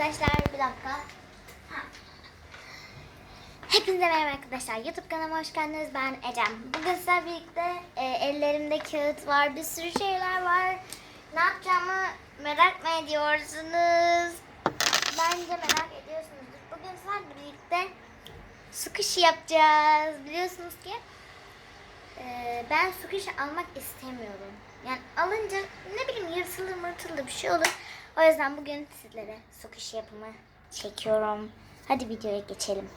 arkadaşlar bir dakika. Hepinize merhaba arkadaşlar. YouTube kanalıma hoş geldiniz. Ben Ecem. Bugün sizlerle birlikte e, ellerimde kağıt var. Bir sürü şeyler var. Ne yapacağımı merak mı ediyorsunuz? Bence merak ediyorsunuzdur. Bugün sizlerle birlikte sıkış yapacağız. Biliyorsunuz ki e, ben sıkış almak istemiyorum. Yani alınca ne bileyim yırtılır mırtılır bir şey olur. O yüzden bugün sizlere sıkış yapımı çekiyorum. Hadi videoya geçelim.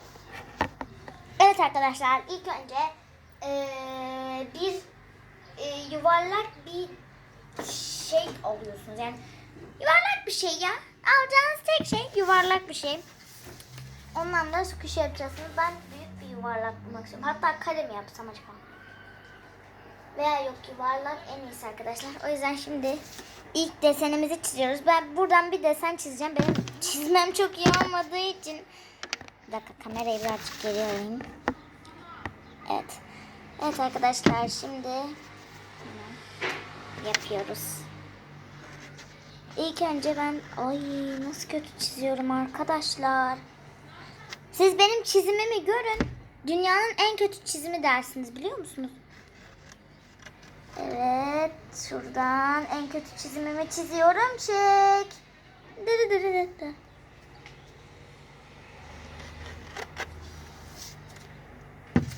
Evet arkadaşlar ilk önce eee, bir eee, yuvarlak bir şey alıyorsunuz. Yani yuvarlak bir şey ya. Alacağınız tek şey yuvarlak bir şey. Ondan da sıkış yapacaksınız. Ben büyük bir yuvarlak bulmak istiyorum. Hatta kare mi yapsam acaba? Veya yok yuvarlak en iyisi arkadaşlar. O yüzden şimdi ilk desenimizi çiziyoruz. Ben buradan bir desen çizeceğim. Benim çizmem çok iyi olmadığı için. Bir dakika kamerayı birazcık geri alayım. Evet. Evet arkadaşlar şimdi yapıyoruz. İlk önce ben ay nasıl kötü çiziyorum arkadaşlar. Siz benim çizimimi görün. Dünyanın en kötü çizimi dersiniz biliyor musunuz? Evet, şuradan en kötü çizimimi çiziyorum. Çek. Dırı dırı dırı dırı.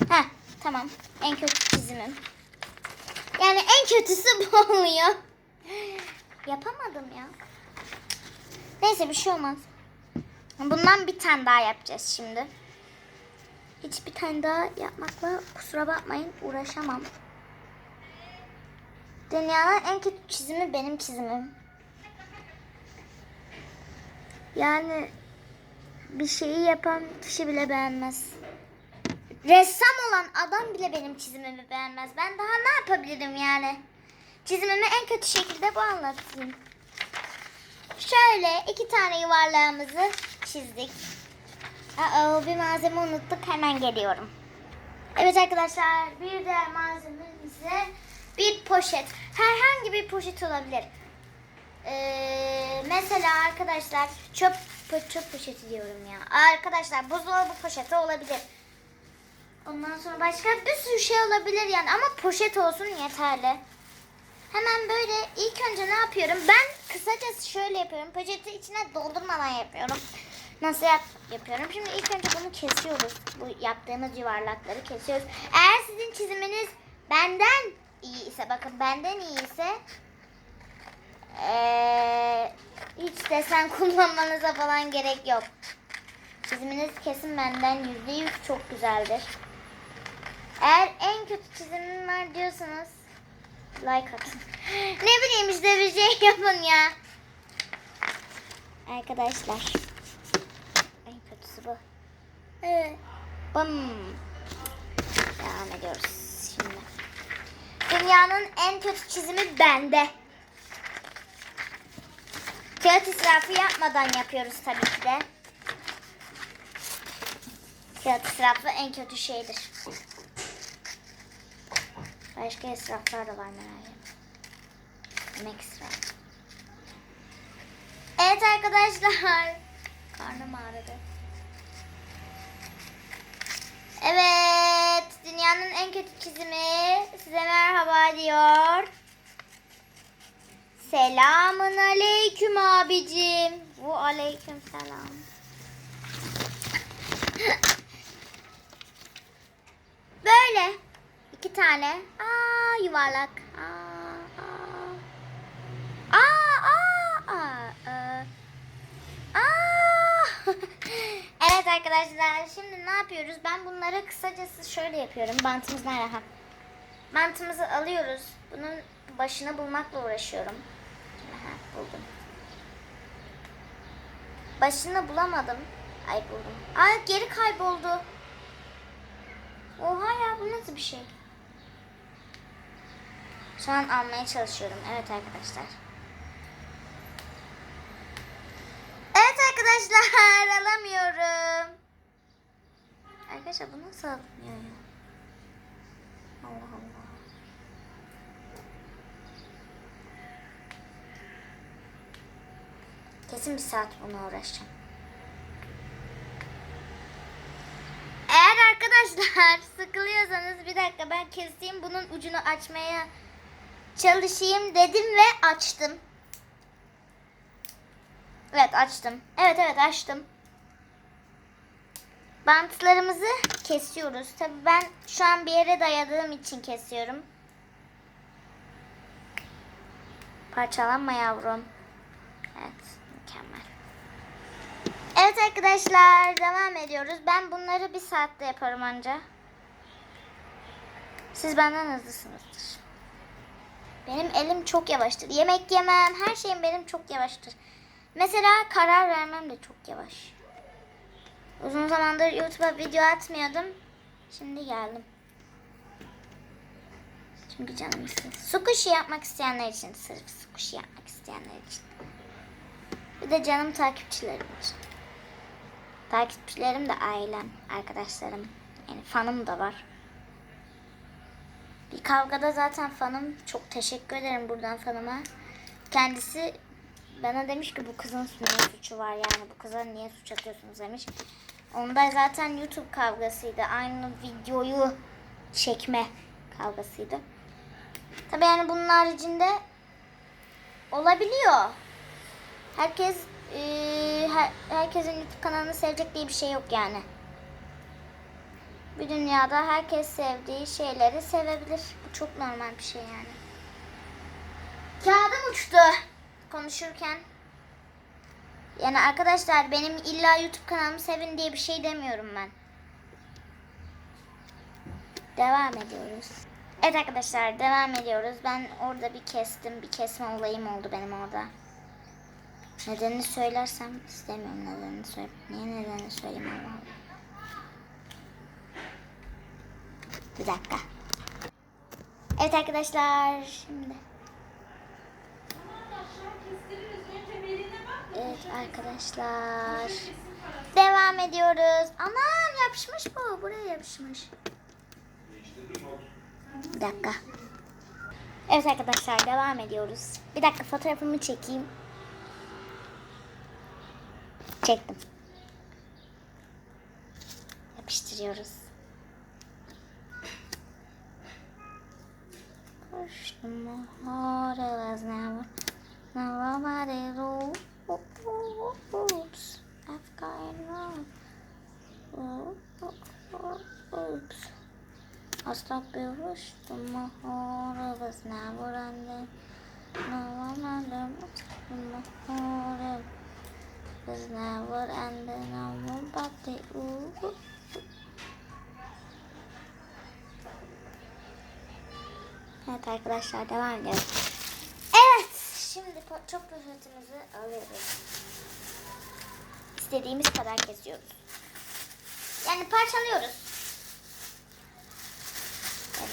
Heh, tamam. En kötü çizimim. Yani en kötüsü bu oluyor. Yapamadım ya. Neyse bir şey olmaz. Bundan bir tane daha yapacağız şimdi. Hiçbir tane daha yapmakla kusura bakmayın uğraşamam. Dünyanın en kötü çizimi benim çizimim. Yani bir şeyi yapan kişi bile beğenmez. Ressam olan adam bile benim çizimimi beğenmez. Ben daha ne yapabilirim yani? Çizimimi en kötü şekilde bu anlatayım. Şöyle iki tane yuvarlağımızı çizdik. Aa, bir malzeme unuttuk. Hemen geliyorum. Evet arkadaşlar bir diğer malzememiz ise bir poşet. Herhangi bir poşet olabilir. Ee, mesela arkadaşlar çöp çöp poşeti diyorum ya. Arkadaşlar buzdolabı poşeti olabilir. Ondan sonra başka bir sürü şey olabilir yani ama poşet olsun yeterli. Hemen böyle ilk önce ne yapıyorum? Ben kısacası şöyle yapıyorum. Poşeti içine doldurmadan yapıyorum. Nasıl yap yapıyorum? Şimdi ilk önce bunu kesiyoruz. Bu yaptığımız yuvarlakları kesiyoruz. Eğer sizin çiziminiz benden iyi ise bakın benden iyi ise eee, hiç desen kullanmanıza falan gerek yok. Çiziminiz kesin benden yüzde yüz çok güzeldir. Eğer en kötü çizimim var diyorsanız like atın. ne bileyim işte bir şey yapın ya. Arkadaşlar. En kötüsü bu. Evet. Bum. Devam ediyoruz şimdi. Dünyanın en kötü çizimi bende. Kağıt israfı yapmadan yapıyoruz tabii ki de. Kağıt israfı en kötü şeydir. Başka israflar da var merak etme. İsrafı. Evet arkadaşlar. Karnım ağrıdı. Evet. Dünyanın en kötü çizimi size merhaba diyor. Selamun aleyküm abicim. Bu aleyküm selam. Böyle. iki tane. Aa yuvarlak. Aa, aa. Aa, aa, aa, aa. Aa. evet arkadaşlar şimdi ne yapıyoruz? Ben bunları kısacası şöyle yapıyorum. Bantımız nerede? Bantımızı alıyoruz. Bunun başını bulmakla uğraşıyorum. Aha, buldum. Başını bulamadım. Ay buldum. Ay geri kayboldu. Oha ya bu nasıl bir şey? Şu an almaya çalışıyorum. Evet arkadaşlar. Evet arkadaşlar alamıyorum. Arkadaşlar bu nasıl atmıyor ya? Allah Allah. Kesin bir saat buna uğraşacağım. Eğer arkadaşlar sıkılıyorsanız bir dakika ben keseyim bunun ucunu açmaya çalışayım dedim ve açtım. Evet açtım. Evet evet açtım. Bantlarımızı kesiyoruz. Tabii ben şu an bir yere dayadığım için kesiyorum. Parçalanma yavrum. Evet mükemmel. Evet arkadaşlar devam ediyoruz. Ben bunları bir saatte yaparım anca. Siz benden hızlısınızdır. Benim elim çok yavaştır. Yemek yemem, her şeyim benim çok yavaştır. Mesela karar vermem de çok yavaş. Uzun zamandır YouTube'a video atmıyordum. Şimdi geldim. Çünkü canım istedi. Sukushi yapmak isteyenler için, sırf sukushi yapmak isteyenler için. Bir de canım takipçilerim için. Takipçilerim de ailem, arkadaşlarım. Yani fanım da var. Bir kavgada zaten fanım. Çok teşekkür ederim buradan fanıma. Kendisi bana demiş ki bu kızın ne suçu var yani bu kıza niye suç atıyorsunuz demiş. Onda zaten YouTube kavgasıydı. Aynı videoyu çekme kavgasıydı. Tabii yani bunun haricinde olabiliyor. Herkes eee, her- herkesin YouTube kanalını sevecek diye bir şey yok yani. Bir dünyada herkes sevdiği şeyleri sevebilir. Bu çok normal bir şey yani. Kağıdım uçtu konuşurken. Yani arkadaşlar benim illa YouTube kanalımı sevin diye bir şey demiyorum ben. Devam ediyoruz. Evet arkadaşlar devam ediyoruz. Ben orada bir kestim. Bir kesme olayım oldu benim orada. Nedenini söylersem istemiyorum nedenini söyle. Niye nedenini söyleyeyim Allah. Bir dakika. Evet arkadaşlar şimdi. Evet arkadaşlar. Devam ediyoruz. Aman yapışmış bu. Buraya yapışmış. Bir dakika. Evet arkadaşlar devam ediyoruz. Bir dakika fotoğrafımı çekeyim. Çektim. Yapıştırıyoruz. Harder as never. Now nobody knows. Oops, I've got it wrong. Oops. I stopped the rush. The heart was never ending. No one under the heart was never ending. I won't back the ooh. Evet arkadaşlar devam ediyoruz. Şimdi çok poşetimizi alıyoruz. İstediğimiz kadar kesiyoruz. Yani parçalıyoruz.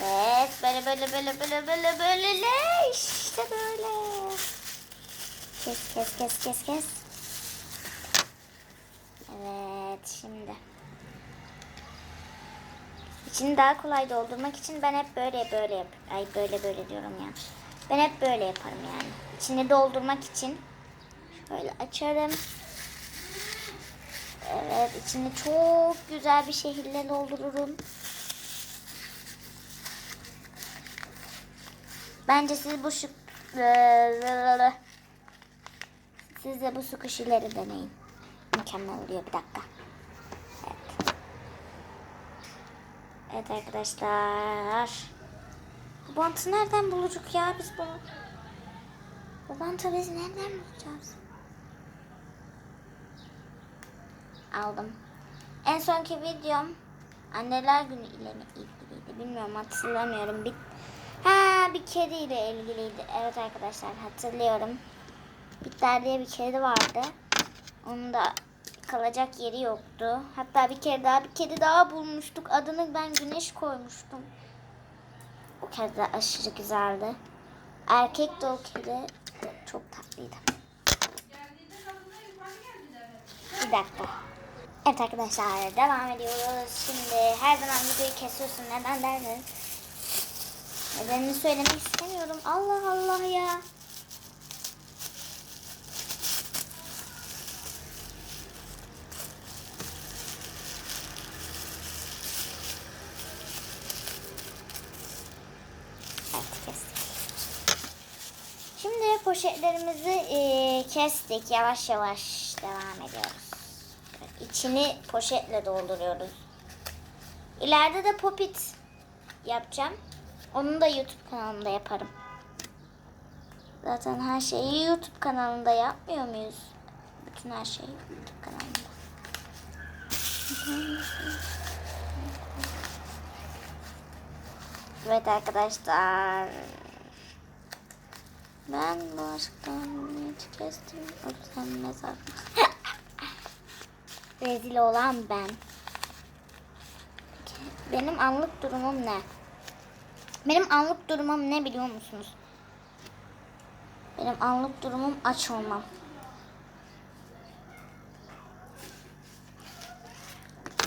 Evet böyle böyle böyle böyle böyle böyle işte böyle. Kes kes kes kes kes. Evet şimdi. İçini daha kolay doldurmak için ben hep böyle böyle yap. Ay böyle böyle diyorum ya. Ben hep böyle yaparım yani. İçini doldurmak için şöyle açarım. Evet içini çok güzel bir şekilde doldururum. Bence siz bu şu siz de bu su kuşileri deneyin. Mükemmel oluyor bir dakika. Evet. Evet arkadaşlar. Bantı nereden bulacak ya biz bunu? Bu bantı biz nereden bulacağız? Aldım. En sonki videom anneler günü ile mi ilgiliydi bilmiyorum hatırlamıyorum. Bir, ha bir kediyle ilgiliydi. Evet arkadaşlar hatırlıyorum. Bitter diye bir kedi vardı. Onun da kalacak yeri yoktu. Hatta bir kere daha bir kedi daha bulmuştuk. Adını ben Güneş koymuştum. Kedi aşırı güzeldi. Erkek de o kedi çok tatlıydı. Bir dakika. Evet arkadaşlar devam ediyoruz. Şimdi her zaman videoyu kesiyorsun. Neden dersiniz? Nedenini söylemek istemiyorum. Allah Allah ya. Poşetlerimizi e, kestik. Yavaş yavaş devam ediyoruz. İçini poşetle dolduruyoruz. İleride de popit yapacağım. Onu da YouTube kanalımda yaparım. Zaten her şeyi YouTube kanalında yapmıyor muyuz? Bütün her şeyi YouTube kanalında. Evet arkadaşlar. Ben başkan hiç kestim. Öpsem mezar. Rezil olan ben. Benim anlık durumum ne? Benim anlık durumum ne biliyor musunuz? Benim anlık durumum aç olmam.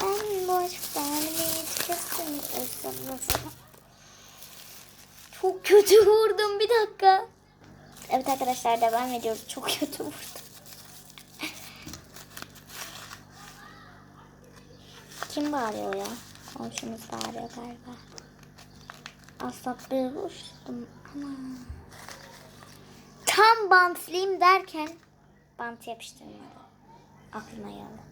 Ben boş vermeyi kestim. Çok kötü vurdum bir dakika. Evet arkadaşlar devam ediyoruz. Çok kötü vurdum. Kim bağırıyor ya? Komşumuz bağırıyor galiba. Aslat bir uçtum. Aman. Tam bantlayayım derken bant yapıştırmadı. Aklıma geldi.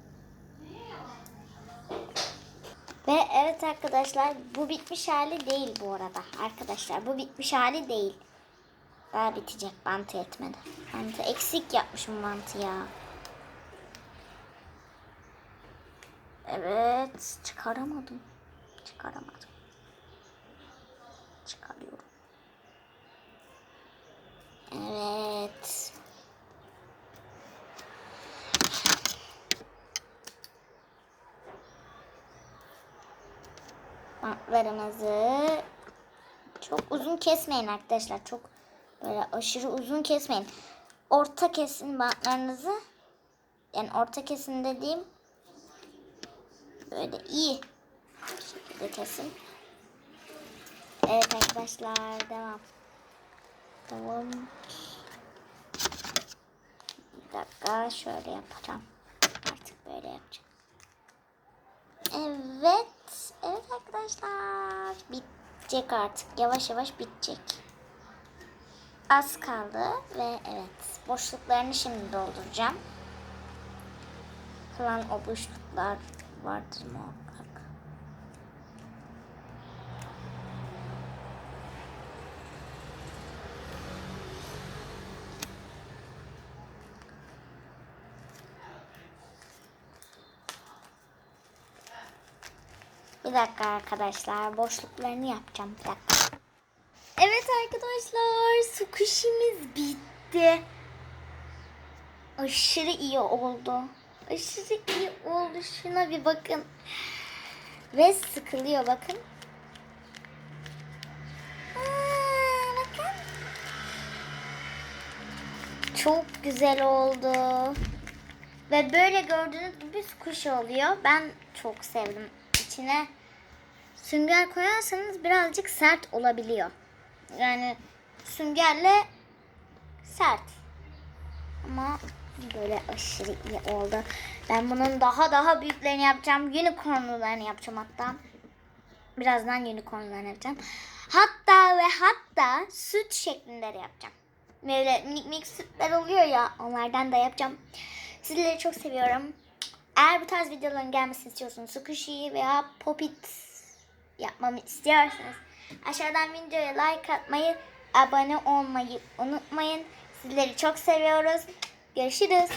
Ve evet arkadaşlar bu bitmiş hali değil bu arada. Arkadaşlar bu bitmiş hali değil. Daha bitecek bantı etmedi. Bantı eksik yapmışım bantı ya. Evet çıkaramadım. Çıkaramadım. Çıkarıyorum. Evet. Bantlarımızı çok uzun kesmeyin arkadaşlar. Çok böyle aşırı uzun kesmeyin. Orta kesin bantlarınızı. Yani orta kesin dediğim böyle iyi şekilde kesin. Evet arkadaşlar devam. Tamam. Bir dakika şöyle yapacağım. Artık böyle yapacağım. Evet. Evet arkadaşlar. Bitecek artık. Yavaş yavaş bitecek. Az kaldı ve evet. Boşluklarını şimdi dolduracağım. Kalan o boşluklar vardır muhakkak. Bir dakika arkadaşlar. Boşluklarını yapacağım. Bir dakika. Arkadaşlar. Su kuşimiz bitti. Aşırı iyi oldu. Aşırı iyi oldu. Şuna bir bakın. Ve sıkılıyor bakın. Çok güzel oldu. Ve böyle gördüğünüz gibi kuş oluyor. Ben çok sevdim. İçine sünger koyarsanız birazcık sert olabiliyor. Yani süngerle sert. Ama böyle aşırı iyi oldu. Ben bunun daha daha büyüklerini yapacağım. Unicornlularını yapacağım hatta. Birazdan unicornlarını yapacağım. Hatta ve hatta süt şeklindeleri yapacağım. Böyle minik minik sütler oluyor ya onlardan da yapacağım. Sizleri çok seviyorum. Eğer bu tarz videoların gelmesini istiyorsanız Squishy veya Popit yapmamı istiyorsanız aşağıdan videoya like atmayı, abone olmayı unutmayın. Sizleri çok seviyoruz. Görüşürüz.